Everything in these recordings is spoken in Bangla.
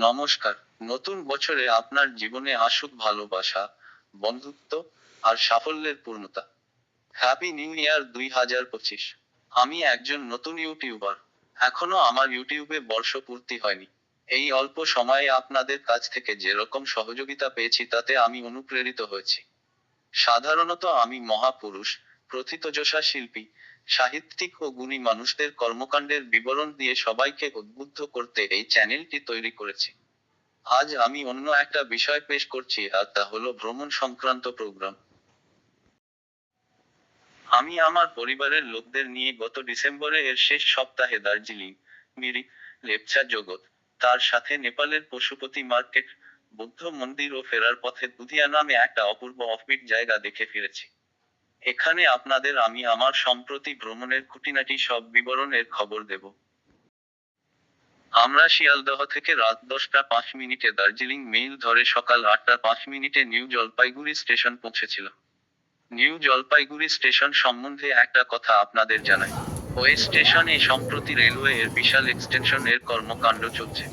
নমস্কার। নতুন বছরে আপনার জীবনে আসুক ভালোবাসা, বন্ধুত্ব আর সাফল্যের পূর্ণতা। হ্যাপি নিউ ইয়ার দুই হাজার পঁচিশ। আমি একজন নতুন ইউটিউবার এখনও আমার ইউটিউবে বর্ষপূর্তি হয়নি। এই অল্প সময়ে আপনাদের কাছ থেকে যেরকম সহযোগিতা পেয়েছি, তাতে আমি অনুপ্রেরিত হয়েছি। সাধারণত আমি মহাপুরুষ, প্রথিতযশা শিল্পী সাহিত্যিক ও গুণী মানুষদের কর্মকাণ্ডের বিবরণ দিয়ে সবাইকে উদ্বুদ্ধ করতে এই চ্যানেলটি তৈরি করেছি। আজ আমি অন্য একটা বিষয় পেশ করছি, আর তা হলো ভ্রমণ সংক্রান্ত প্রোগ্রাম। আমি আমার পরিবারের লোকদের নিয়ে গত ডিসেম্বরে এর শেষ সপ্তাহে দার্জিলিং মিরিক লেপচা জগৎ তার সাথে নেপালের পশুপতি মার্কেট, বুদ্ধ মন্দির ও ফেরার পথে দুধিয়া নামে একটা অপূর্ব অফবিট জায়গা দেখে ফিরেছি। এখানে আপনাদের আমি আমার সম্প্রতি ভ্রমণের খুঁটিনাটি সব বিবরণের খবর দেব। আমরা শিয়ালদহ থেকে রাত দশটা পাঁচ মিনিটে দার্জিলিং মেইল ধরে সকাল আটটা পাঁচ মিনিটে নিউ জলপাইগুড়ি স্টেশন পৌঁছেছিলাম। নিউ জলপাইগুড়ি স্টেশন সম্বন্ধে একটা কথা আপনাদের জানাই। ওই স্টেশনে সম্প্রতি রেলওয়ে এর বিশাল এক্সটেনশন এর কর্মকাণ্ড চলছে।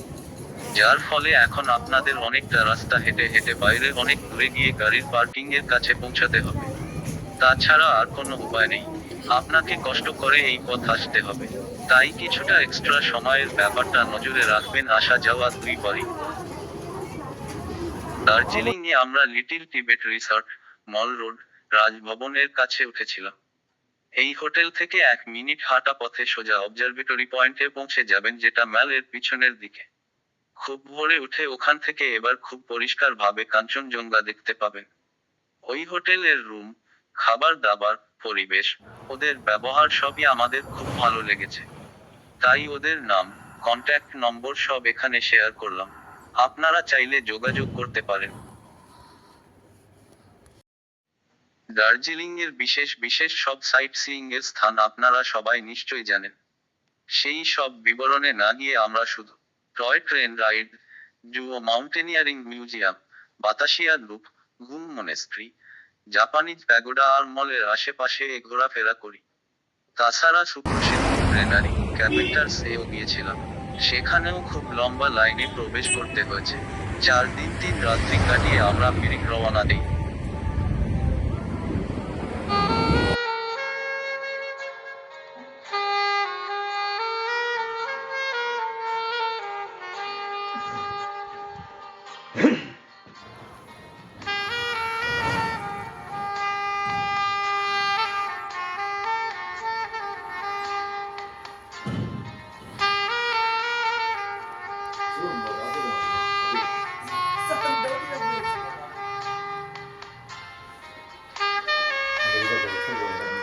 যার ফলে এখন আপনাদের অনেকটা রাস্তা হেঁটে হেঁটে বাইরে অনেক দূরে গিয়ে গাড়ির পার্কিং এর কাছে পৌঁছাতে হবে। তাছাড়া আর কোনো উপায় নেই। আপনাকে কষ্ট করে এই পথ আসতে হবে। তাই কিছুটা এক্সট্রা সময়ের ব্যাপারটা নজরে রাখবেন আসা যাওয়া দুই বারই দার্জিলিং এ আমরা Little Tibet resort, Mall Road, রাজভবনের কাছে উঠেছিলাম। এই হোটেল থেকে এক মিনিট হাঁটা পথে সোজা অবজারভেটরি পয়েন্টে পৌঁছে যাবেন যেটা ম্যালের পিছনের দিকে। খুব ভোরে উঠে ওখান থেকে এবার খুব পরিষ্কার ভাবে কাঞ্চনজঙ্ঘা দেখতে পাবেন। ওই হোটেলের রুম খাবার দাবার পরিবেশ, ওদের ব্যবহার সবই আমাদের খুব ভালো লেগেছে। তাই ওদের নাম কন্ট্যাক্ট নম্বর সব এখানে শেয়ার করলাম। আপনারা চাইলে যোগাযোগ করতে পারেন। দার্জিলিং এর বিশেষ বিশেষ সব সাইট সিইং এর স্থান আপনারা সবাই নিশ্চয়ই জানেন। সেই সব বিবরণে না গিয়ে আমরা শুধু টয় ট্রেন রাইড জু ও mountaineering museum, Batasia loop, Ghum monastery Japanese pagoda আর মলের আশেপাশে ঘোরাফেরা করি। তাছাড়া সুপ্রসিদ্ধ ট্রেনারি ক্যাপিটালস এও গিয়েছিলাম। সেখানেও খুব লম্বা লাইনে প্রবেশ করতে হয়েছে। চার দিন তিন রাত্রি কাটিয়ে আমরা মিরিক রওনা দিই। 같은 거예요.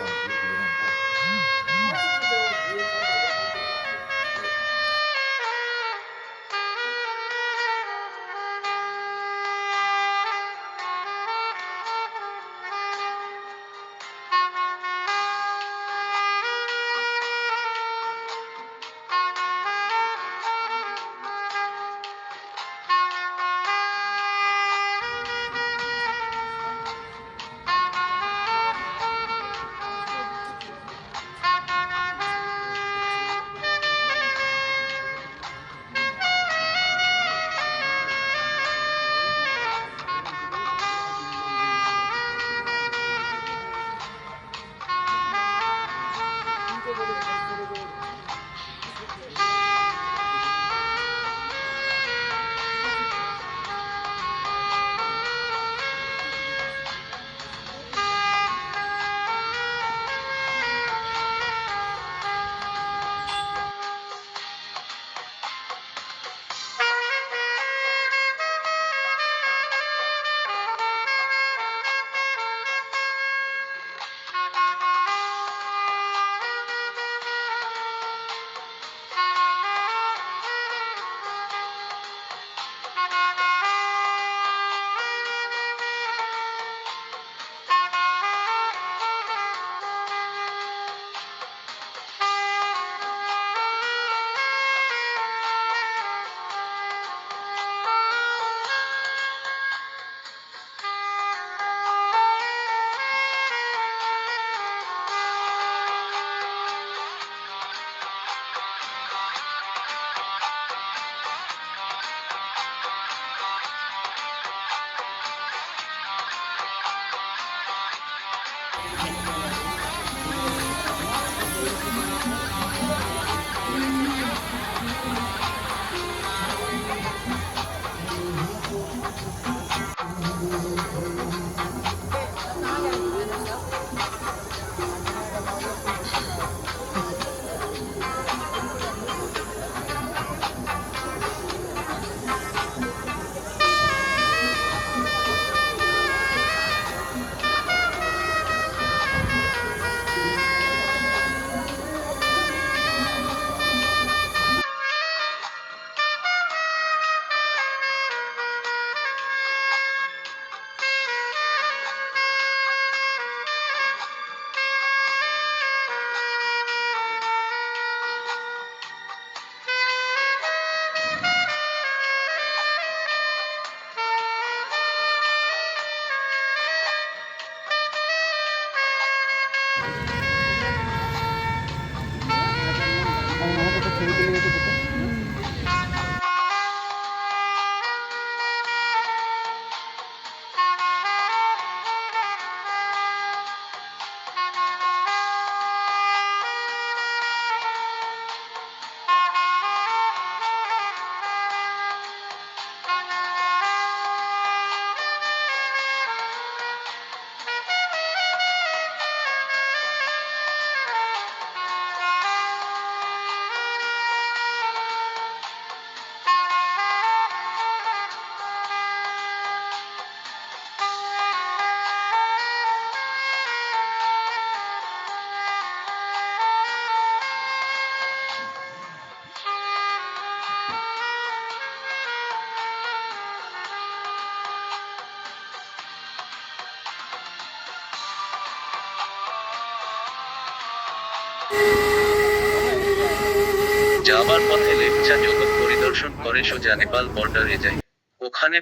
যাবার পথে লেপচা জগৎ পরিদর্শন করে সোজা নেপাল বর্ডারে যায়। ওখানে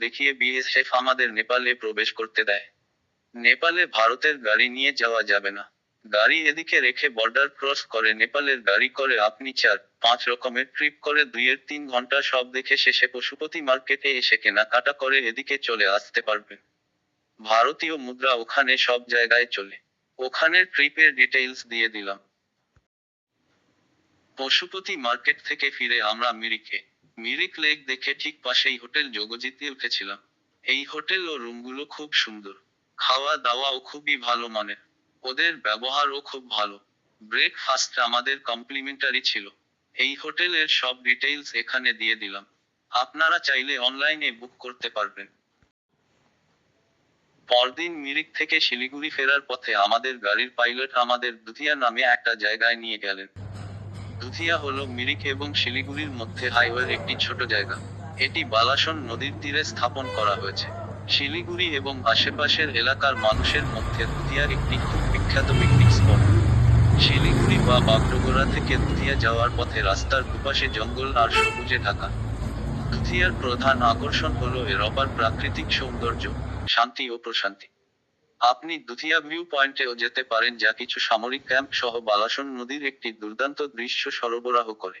দেখিয়ে বিএসএফ আমাদের নেপালে প্রবেশ করতে দেয়। নেপালে ভারতের গাড়ি নিয়ে যাওয়া যাবে না। গাড়ি এদিকে রেখে বর্ডার ক্রস করে নেপালের গাড়ি করে আপনি চার, পাঁচ রকমের ট্রিপ করে দুইয়ের তিন ঘণ্টা সব দেখে শেষে পশুপতি মার্কেটে এসে কেনাকাটা করে এদিকে চলে আসতে পারবেন। ভারতীয় মুদ্রা ওখানে সব জায়গায় চলে। ওখানের ট্রিপের ডিটেইলস দিয়ে দিলাম। পশুপতি মার্কেট থেকে ফিরে আমরা মিরিকে। মিরিক লেক দেখে ঠিক পাশেই হোটেল যোগজিতে উঠেছিলাম। এই হোটেল ও রুমগুলো খুব সুন্দর। খাওয়া দাওয়াও খুবই ভালো মানের। ওদের ব্যবহারও খুব ভালো। ব্রেকফাস্ট আমাদের কমপ্লিমেন্টারি ছিল। এই হোটেলের সব ডিটেইলস এখানে দিয়ে দিলাম। আপনারা চাইলে অনলাইনে বুক করতে পারবেন। পরদিন মিরিক থেকে শিলিগুড়ি ফেরার পথে আমাদের গাড়ির পাইলট আমাদের দুধিয়া নামে একটা জায়গায় নিয়ে গেলেন। দুধিয়া হলো মিরিক এবং শিলিগুড়ির মধ্যে হাইওয়ের একটি ছোট জায়গা। এটি বালাসন নদীর তীরে স্থাপন করা হয়েছে। শিলিগুড়ি এবং আশেপাশের এলাকার মানুষের মধ্যে দুধিয়া একটি খুব বিখ্যাত পিকনিক স্পট শিলিগুড়ি বা বাগডোগরা থেকে দুধিয়া যাওয়ার পথে রাস্তার দুপাশে জঙ্গল আর সবুজে ঢাকা। দুধিয়ার প্রধান আকর্ষণ হলো এর অপার প্রাকৃতিক সৌন্দর্য। শান্তি ও প্রশান্তি। আপনি দুথিয়া ভিউ পয়েন্টেও যেতে পারেন যা কিছু সামরিক ক্যাম্প সহ বালাসন নদীর একটি দুর্দান্ত দৃশ্য সরবরাহ করে।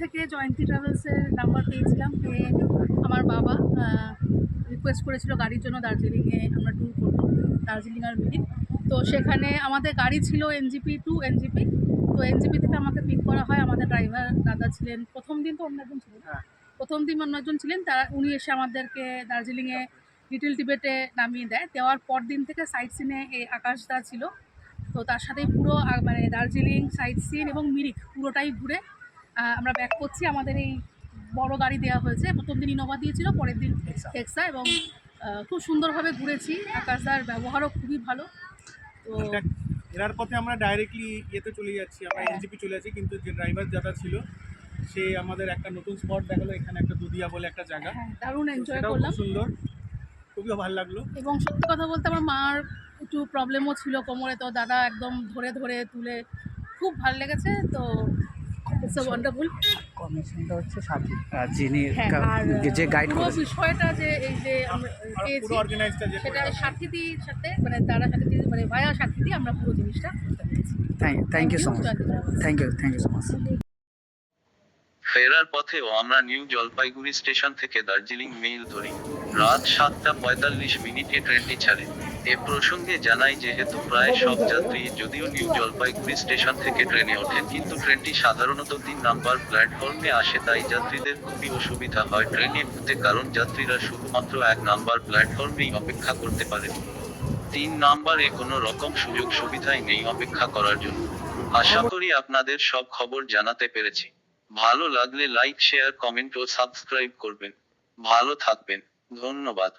থেকে জয়ন্তী ট্রাভেলসের নাম্বার পেয়েছিলাম পেয়ে আমার বাবা রিকোয়েস্ট করেছিল গাড়ির জন্য দার্জিলিংয়ে আমরা ট্যুর করব দার্জিলিং আর মিরিক তো সেখানে আমাদের গাড়ি ছিল এনজিপি টু এনজিপি তো এনজিপি থেকে আমাকে পিক করা হয়। আমাদের ড্রাইভার দাদা ছিলেন প্রথম দিন তো অন্য একজন ছিলেন। প্রথম দিন অন্য একজন ছিলেন তারা উনি এসে আমাদেরকে দার্জিলিংয়ে লিটল টিবেটে নামিয়ে দেয়। দেওয়ার পর দিন থেকে সাইট সিনে এই আকাশদা ছিল। তো তার সাথে পুরো মানে দার্জিলিং সাইট সিন এবং মিরিক পুরোটাই ঘুরে আমরা ব্যাক করছি। আমাদের এই বড় গাড়ি দেওয়া হয়েছে। প্রথম দিন ইনোভা দিয়েছিল পরের দিন টেক্সা এবং খুব সুন্দরভাবে ঘুরেছি। আকাশদার ব্যবহারও খুবই ভালো। তো এটা এরার পথে আমরা ডাইরেক্টলি ইয়েতে চলে যাচ্ছি। আমরা হ্যাঁ। এনজিপি চলে যাচ্ছি কিন্তু যে ড্রাইভার যারা ছিল সে আমাদের একটা নতুন স্পট দেখাল এখানে একটা দুদিয়া বলে একটা জায়গা। হ্যাঁ দারুণ এনজয় করলাম। সুন্দর। খুবই ভালো লাগল। এবং সত্যি কথা বলতে আমার মার একটু প্রবলেমও ছিল কোমরে তো দাদা একদম ধরে ধরে তুলে খুব ভালো লেগেছে। তো ইটস ওয়ান্ডারফুল কমিশনটা হচ্ছে সাথী। যিনি কা- আর যে গাইড পুরো বিষয়টা যে এই যে আমরা পেয়েছি পুরো অর্গানাইজটা যে সেটা সাথীদির সাথে মানে তারা সাথে মানে ভায়া সাথীদি আমরা পুরো জিনিসটা thank thank you so much thank you thank you so much ফেরার পথেও আমরা নিউ জলপাইগুড়ি স্টেশন থেকে দার্জিলিং মেইল ধরি। রাত সাতটা পঁয়তাল্লিশ মিনিটে ট্রেনটি ছাড়ে। এ প্রসঙ্গে জানাই যেহেতু প্রায় সব যাত্রী যদিও নিউ জলপাইগুড়ি স্টেশন থেকে ট্রেনে ওঠেন, কিন্তু ট্রেনটি সাধারণত তিন নাম্বার প্ল্যাটফর্মে আসে, তাই যাত্রীদের খুবই অসুবিধা হয় ট্রেনে উঠতে কারণ যাত্রীরা শুধুমাত্র এক নাম্বার প্ল্যাটফর্মেই অপেক্ষা করতে পারে তিন নাম্বারে কোনো রকম সুযোগ সুবিধাই নেই অপেক্ষা করার জন্য। আশা করি আপনাদের সব খবর জানাতে পেরেছি। ভালো লাগলে লাইক, শেয়ার, কমেন্ট ও সাবস্ক্রাইব করবেন। ভালো থাকবেন। ধন্যবাদ।